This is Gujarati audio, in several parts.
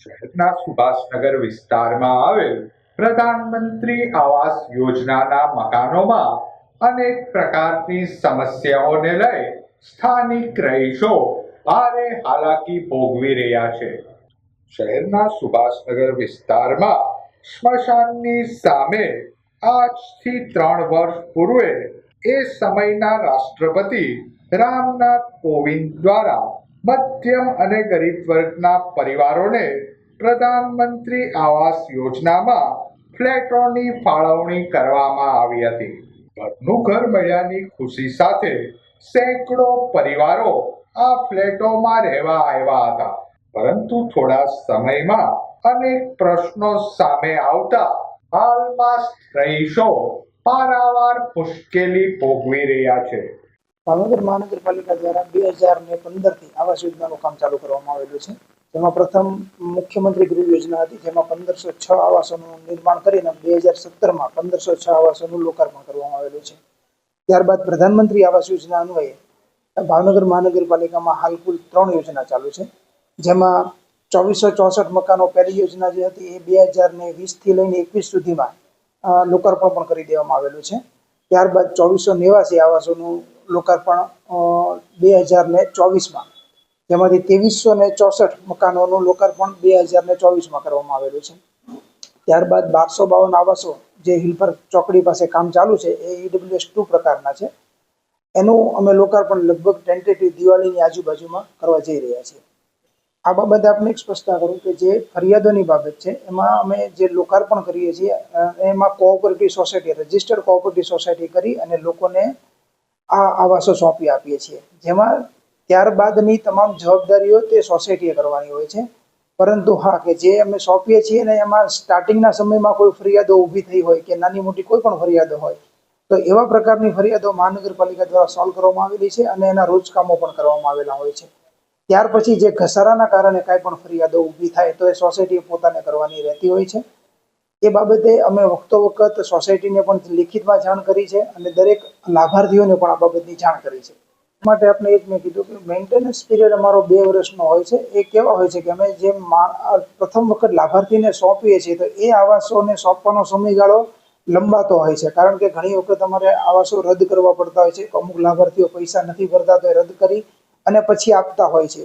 શહેરના સુભાષનગર વિસ્તારમાં આવેલ પ્રધાનમંત્રી આવાસ યોજનાના મકાનોમાં અનેક પ્રકારની સમસ્યાઓને લઈ સ્થાનિક રહીશો ભારે હાલાકી ભોગવી રહ્યા છે. શહેરના સુભાષનગર વિસ્તારમાં સ્મશાનની સામે આજથી ત્રણ વર્ષ પૂર્વે એ સમયના રાષ્ટ્રપતિ રામનાથ કોવિંદ દ્વારા મધ્યમ અને ગરીબ વર્ગના પરિવારોને પ્રધાનમંત્રી આવાસ યોજનામાં ફ્લેટોની ફાળવણી કરવામાં આવી હતી. ઘરનું ઘર મળ્યાની ખુશી સાથે સેંકડો પરિવારો આ ફ્લેટોમાં રહેવા આવ્યા હતા. પરંતુ થોડા સમયમાં અનેક પ્રશ્નો સામે આવતા હાલમાં રહીશો પારાવાર મુશ્કેલી ભોગવી રહ્યા છે. ભાવનગર મહાનગરપાલિકા દ્વારા બે હજાર ને પંદરથી આવાસ યોજનાનું કામ ચાલુ કરવામાં આવેલું છે. જેમાં પ્રથમ મુખ્યમંત્રી ગૃહ યોજના હતી, જેમાં પંદરસો છ આવાસોનું નિર્માણ કરીને બે હજાર સત્તરમાં પંદરસો છ આવાસોનું લોકાર્પણ કરવામાં આવેલું છે. ત્યારબાદ પ્રધાનમંત્રી આવાસ યોજના અન્વયે ભાવનગર મહાનગરપાલિકામાં હાલ કુલ ત્રણ યોજના ચાલુ છે. જેમાં ચોવીસો ચોસઠ મકાનો પહેલી યોજના જે હતી, એ બે હજાર ને વીસથી લઈને એકવીસ સુધીમાં લોકાર્પણ પણ કરી દેવામાં આવેલું છે. ત્યારબાદ ચોવીસો નેવાસી આવાસોનું લોકાર્પણ બે હજાર ને ચોવીસમાં. જેમાંથી ત્રેવીસો ને ચોસઠ મકાનોનું લોકાર્પણ બે હજાર ને ચોવીસમાં કરવામાં આવેલું છે. ત્યારબાદ બારસો બાવન આવાસો જે હિલપર ચોકડી પાસે કામ ચાલુ છે, એ ઈડબ્લ્યુએસ ટુ પ્રકારના છે. એનું અમે લોકાર્પણ લગભગ ટેન્ટેટિવ દિવાળીની આજુબાજુમાં કરવા જઈ રહ્યા છીએ. આ બાબતે આપણે એક સ્પષ્ટતા કરું કે જે ફરિયાદોની બાબત છે, એમાં અમે જે લોકાર્પણ કરીએ છીએ એમાં cooperative society registered cooperative society કરી અને લોકોને આ આવાસો સોંપી આપીએ છીએ. જેમાં ત્યારબાદની તમામ જવાબદારીઓ તે સોસાયટીએ કરવાની હોય છે. પરંતુ હા, કે જે અમે સોંપીએ છીએ ને એમાં સ્ટાર્ટિંગના સમયમાં કોઈ ફરિયાદો ઊભી થઈ હોય કે નાની મોટી કોઈ પણ ફરિયાદો હોય, તો એવા પ્રકારની ફરિયાદો મહાનગરપાલિકા દ્વારા સોલ્વ કરવામાં આવેલી છે અને એના રોજકામો પણ કરવામાં આવેલા હોય છે. ત્યાર પછી જે ઘસારાના કારણે કાંઈ પણ ફરિયાદો ઊભી થાય તો એ સોસાયટીએ પોતાને કરવાની રહેતી હોય છે. એ બાબતે અમે વખતો વખત સોસાયટીને પણ લિખિતમાં જાણ કરી છે અને દરેક લાભાર્થીઓને પણ આ બાબતની જાણ કરી છે. માટે આપણે એ જ મેં કીધું કે મેન્ટેનન્સ પીરિયડ અમારો બે વર્ષનો હોય છે. એ કેવા હોય છે કે અમે જે પ્રથમ વખત લાભાર્થીને સોંપીએ છીએ તો એ આવાસોને સોંપવાનો સમયગાળો લંબાતો હોય છે. કારણ કે ઘણી વખત અમારે આવાસો રદ કરવા પડતા હોય છે. અમુક લાભાર્થીઓ પૈસા નથી ભરતા તો એ રદ કરી અને પછી આપતા હોય છે.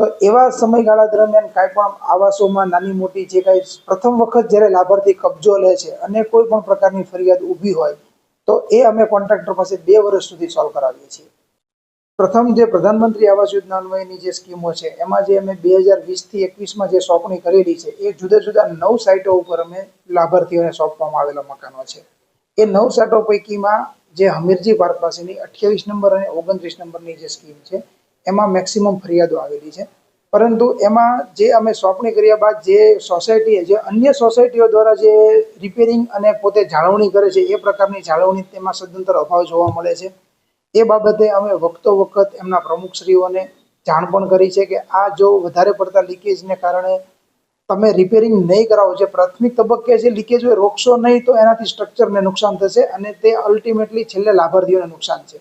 તો એવા સમયગાળા દરમિયાન કાંઈ પણ આવાસોમાં નાની મોટી જે કાંઈ પ્રથમ વખત જ્યારે લાભાર્થી કબજો લે છે અને કોઈ પણ પ્રકારની ફરિયાદ ઊભી હોય, તો એ અમે કોન્ટ્રાક્ટર પાસે બે વર્ષ સુધી સોલ્વ કરાવીએ છીએ. પ્રથમ જે પ્રધાનમંત્રી આવાસ યોજના અન્વયની જે સ્કીમો છે, એમાં જે અમે બે હજાર વીસથી એકવીસમાં જે સોંપણી કરેલી છે, એ જુદા જુદા નવ સાઇટો ઉપર અમે લાભાર્થીઓને સોંપવામાં આવેલા મકાનો છે. એ નવ સાઇટો પૈકીમાં જે હમીરજી પાર્ક પાસેની અઠ્યાવીસ નંબર અને ઓગણત્રીસ નંબરની જે સ્કીમ છે એમાં મેક્સિમમ ફરિયાદો આવેલી છે. પરંતુ એમાં જે અમે સોંપણી કર્યા બાદ જે સોસાયટીએ, જે અન્ય સોસાયટીઓ દ્વારા જે રિપેરિંગ અને પોતે જાળવણી કરે છે, એ પ્રકારની જાળવણી તેમાં સદંતર અભાવ જોવા મળે છે. એ બાબતે અમે વખતો વખત એમના પ્રમુખશ્રીઓને જાણ પણ કરી છે કે આ જો વધારે પડતા લીકેજને કારણે તમે રિપેરિંગ નહીં કરાવો, જે પ્રાથમિક તબક્કે જે લીકેજ હોય, રોકશો નહીં તો એનાથી સ્ટ્રક્ચરને નુકસાન થશે અને તે અલ્ટિમેટલી છેલ્લે લાભાર્થીઓને નુકસાન છે.